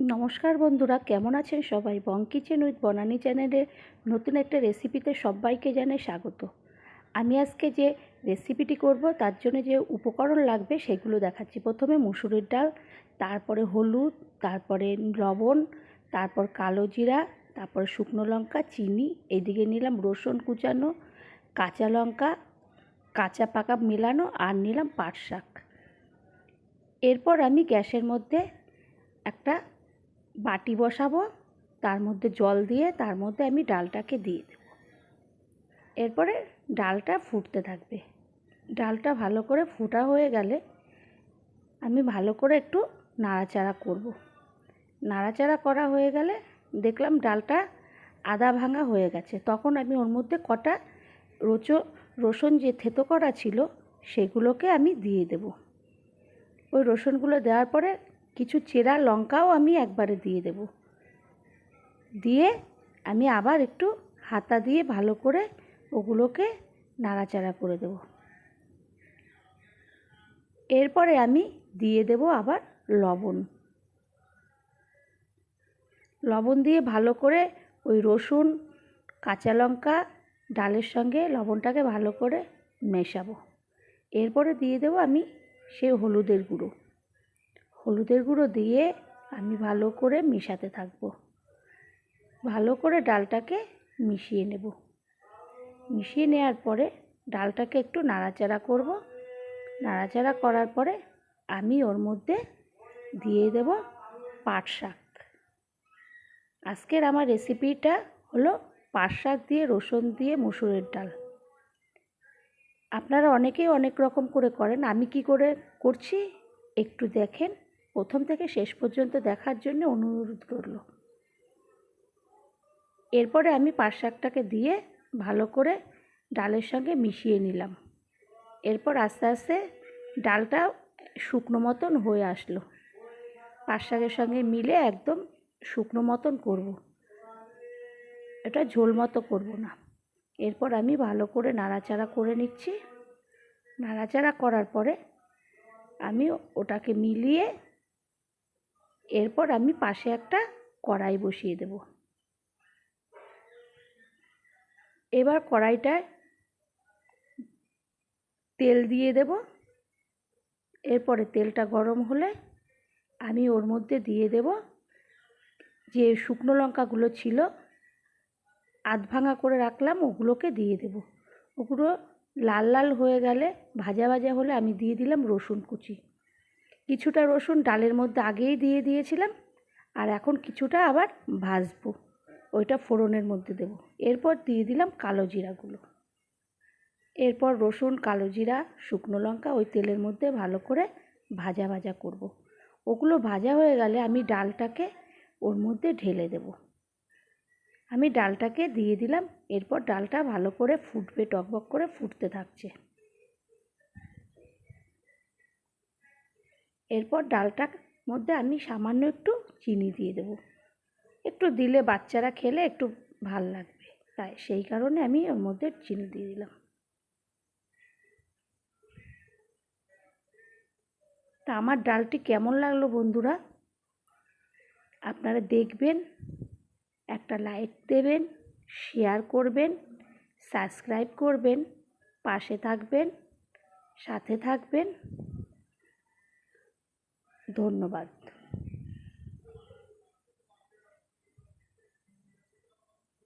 নমস্কার বন্ধুরা, কেমন আছেন সবাই? বং কিচেন উইথ বনানি চ্যানেলের নতুন একটা রেসিপিতে সবাইকে জানাই স্বাগত। আমি আজকে যে রেসিপিটি করব, তার জন্য যে উপকরণ লাগবে সেগুলো দেখাচ্ছি। প্রথমে মুসুরির ডাল, তারপরে হলুদ, তারপরে লবণ, তারপর কালো জিরা, তারপর শুকনো লঙ্কা, চিনি, এদিকে নিলাম রসুন কুচানো, কাঁচা লঙ্কা, কাঁচা পাকা মেলানো আর নিলাম পাট শাক। এরপর আমি গ্যাসের মধ্যে একটা বাটি বসাবো, তার মধ্যে জল দিয়ে তার মধ্যে আমি ডালটাকে দিয়ে দেব। এরপরে ডালটা ফুটতে থাকবে। ডালটা ভালো করে ফুটা হয়ে গেলে আমি ভালো করে একটু নাড়াচাড়া করব। নাড়াচাড়া করা হয়ে গেলে দেখলাম ডালটা আদা ভাঙা হয়ে গেছে। তখন আমি ওর মধ্যে কটা রোচো, রসুন যে থেতো করা ছিল, সেগুলোকে আমি দিয়ে দেব। ওই রসুনগুলো দেওয়ার পরে কিছু চেরা লঙ্কাও আমি একবারে দিয়ে দেব। দিয়ে আমি আবার একটু হাতা দিয়ে ভালো করে ওগুলোকে নাড়াচাড়া করে দেব। এরপরে আমি দিয়ে দেব আবার লবণ। লবণ দিয়ে ভালো করে ওই রসুন, কাঁচা লঙ্কা, ডালের সঙ্গে লবণটাকে ভালো করে মেশাবো। এরপরে দিয়ে দেবো আমি সে হলুদের গুঁড়ো। হলুদের গুঁড়ো দিয়ে আমি ভালো করে মেশাতে থাকব। ভালো করে ডালটাকে মিশিয়ে নেব। মিশিয়ে নেওয়ার পরে ডালটাকে একটু নাড়াচাড়া করব। নাড়াচাড়া করার পরে আমি ওর মধ্যে দিয়ে দেব পাট শাক। আজকের আমার রেসিপিটা হলো পাট শাক দিয়ে রসুন দিয়ে মুসুরের ডাল। আপনারা অনেকেই অনেক রকম করে করেন। আমি কি করে করছি? একটু দেখেন। প্রথম থেকে শেষ পর্যন্ত দেখার জন্য অনুরোধ করল। এরপরে আমি পাট শাকটাকে দিয়ে ভালো করে ডালের সঙ্গে মিশিয়ে নিলাম। এরপর আস্তে আস্তে ডালটা শুকনো মতন হয়ে আসলো। পাট শাকের সঙ্গে মিলে একদম শুকনো মতন করব। এটা ঝোল মতো করব না। এরপর আমি ভালো করে নাড়াচাড়া করে নিচ্ছি। নাড়াচাড়া করার পরে আমি ওটাকে মিলিয়ে এরপর আমি পাশে একটা কড়াই বসিয়ে দেব। এবার কড়াইটায় তেল দিয়ে দেব। এরপরে তেলটা গরম হলে আমি ওর মধ্যে দিয়ে দেব যে শুকনো লঙ্কাগুলো ছিল আধ ভাঙা করে রাখলাম, ওগুলোকে দিয়ে দেব। ওগুলো লাল লাল হয়ে গেলে ভাজা ভাজা হলে আমি দিয়ে দিলাম রসুন কুচি। কিছুটা রসুন ডালের মধ্যে আগেই দিয়ে দিয়েছিলাম, আর এখন কিছুটা আবার ভাজবো। ওইটা ফোড়নের মধ্যে দেব। এরপর দিয়ে দিলাম কালো জিরাগুলো। এরপর রসুন, কালো জিরা, শুকনো লঙ্কা ওই তেলের মধ্যে ভালো করে ভাজা ভাজা করব। ওগুলো ভাজা হয়ে গেলে আমি ডালটাকে ওর মধ্যে ঢেলে দেব। আমি ডালটাকে দিয়ে দিলাম, এরপর ডালটা ভালো করে ফুটবে, টকবক করে ফুটতে থাকছে। এরপর ডালটার মধ্যে আমি সামান্য একটু চিনি দিয়ে দেব। একটু দিলে বাচ্চারা খেলে একটু ভালো লাগবে। তাই সেই কারণে আমি ওর মধ্যে চিনি দিয়ে দিলাম। তা আমার ডালটি কেমন লাগল বন্ধুরা? আপনারা দেখবেন, একটা লাইক দেবেন শেয়ার করবেন সাবস্ক্রাইব করবেন, পাশে থাকবেন, সাথে থাকবেন। ধন্যবাদ।